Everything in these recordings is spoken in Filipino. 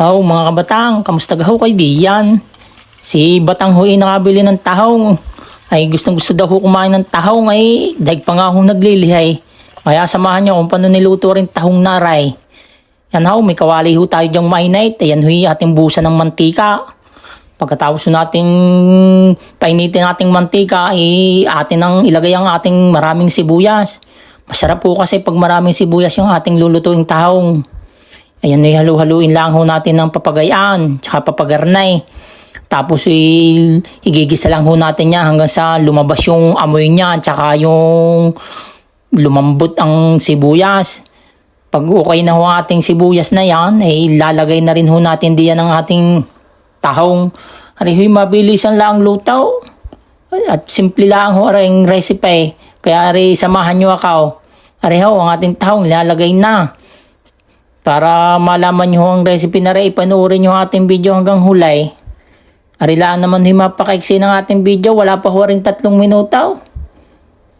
Oh, mga kabatang, kamusta ho kay Diyan? Si Batang ho ay nakabili ng tahong. Ay gustong gusto daw ho kumain ng tahong ay daig pa nga ho naglilihay. Kaya samahan niyo kung paano niluto rin tahong naray. Yan ho, may kawali ho tayo dyang mainite. Ayan yung ating busa ng mantika. Pagkatapos ho nating painitin ating mantika, ay atin ang ilagay ang ating maraming sibuyas. Masarap po kasi pag maraming sibuyas yung ating lulutuing tahong. Ayan, ay halu-haluin lang ho natin ng papagayaan, tsaka papagarnay. Tapos igigisa lang ho natin yan hanggang sa lumabas yung amoy niya, tsaka yung lumambot ang sibuyas. Pag okay na ho ating sibuyas na yan, ay lalagay na rin ho natin diyan ang ating tahong. Ari ho'y mabilisan lang lutaw. At simple lang ho ang recipe. Kaya ari samahan nyo ako. Ari ho, ang ating tahong lalagay na. Para malaman nyo ang recipe na rin, ipanoorin nyo ating video hanggang hulay. Arilaan naman yung mapakaiksi ng ating video, wala pa ho rin tatlong minuto.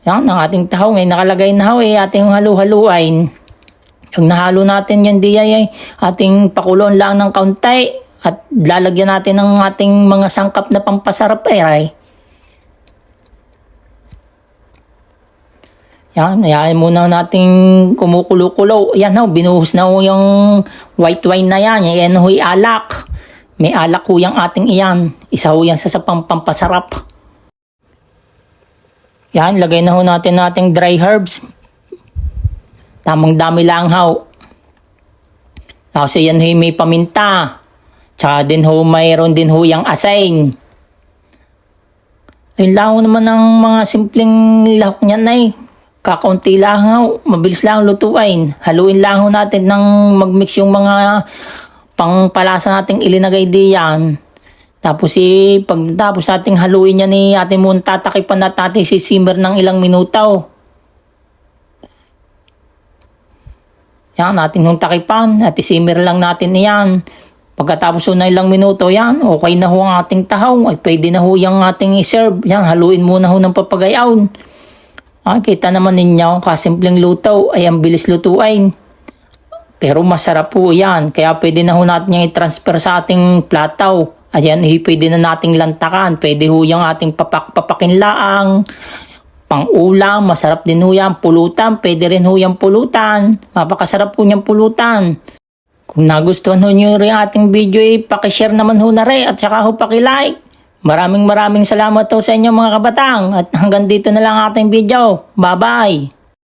Yan, ang ating tahong ay nakalagay na ho, eh, ating halu-haluin. Pag nahalo natin yan di ay ating pakulon lang ng kaunti at lalagyan natin ng ating mga sangkap na pampasarap eh, ay. Yan, yan muna nating kumukulo-kulo. Yan ho, binuhos na ho yung white wine na yan. Yan ho, alak. May alak ho yung ating iyan. Isa ho yan sa, sa pam- pampasarap. Yan, lagay na ho natin nating dry herbs. Tamang dami lang ho. Tapos yan ho, may paminta. Tsaka din ho, mayroon din ho yung asain. Ayun lang ho naman ang mga simpleng lahok niyan ay. Kakaunti lang mabilis lang lutuin. Haluin lang natin ng magmix yung mga pangpalasa nating ilinagay diyan. Tapos eh, pagtapos nating haluin yan ni ate mo tatakipan at natin si simmer ng ilang minuto. Yan, natin yung takipan at simmer lang natin yan. Pagkatapos na ilang minuto yan, okay na ho ang ating tahong. Ay pwede na ho yung ating iserve. Yan, haluin muna ho ng papagayaw. Ah, kita naman ninyo, kasimpleng luto ay ang bilis lutuin. Pero masarap po yan. Kaya pwede na ho natin yung i-transfer sa ating plataw. Ayan, eh, pwede na nating lantakan. Pwede ho yung ating papak-papakin. Pang ulam, masarap din ho yan. Pulutan, pwede rin ho yung pulutan. Mapakasarap po niyang pulutan. Kung nagustuhan ho nyo rin ating video, eh, pakishare naman ho na rin at saka ho pakilike. Maraming maraming salamat ho sa inyo mga kabatang at hanggang dito na lang ating video. Bye-bye!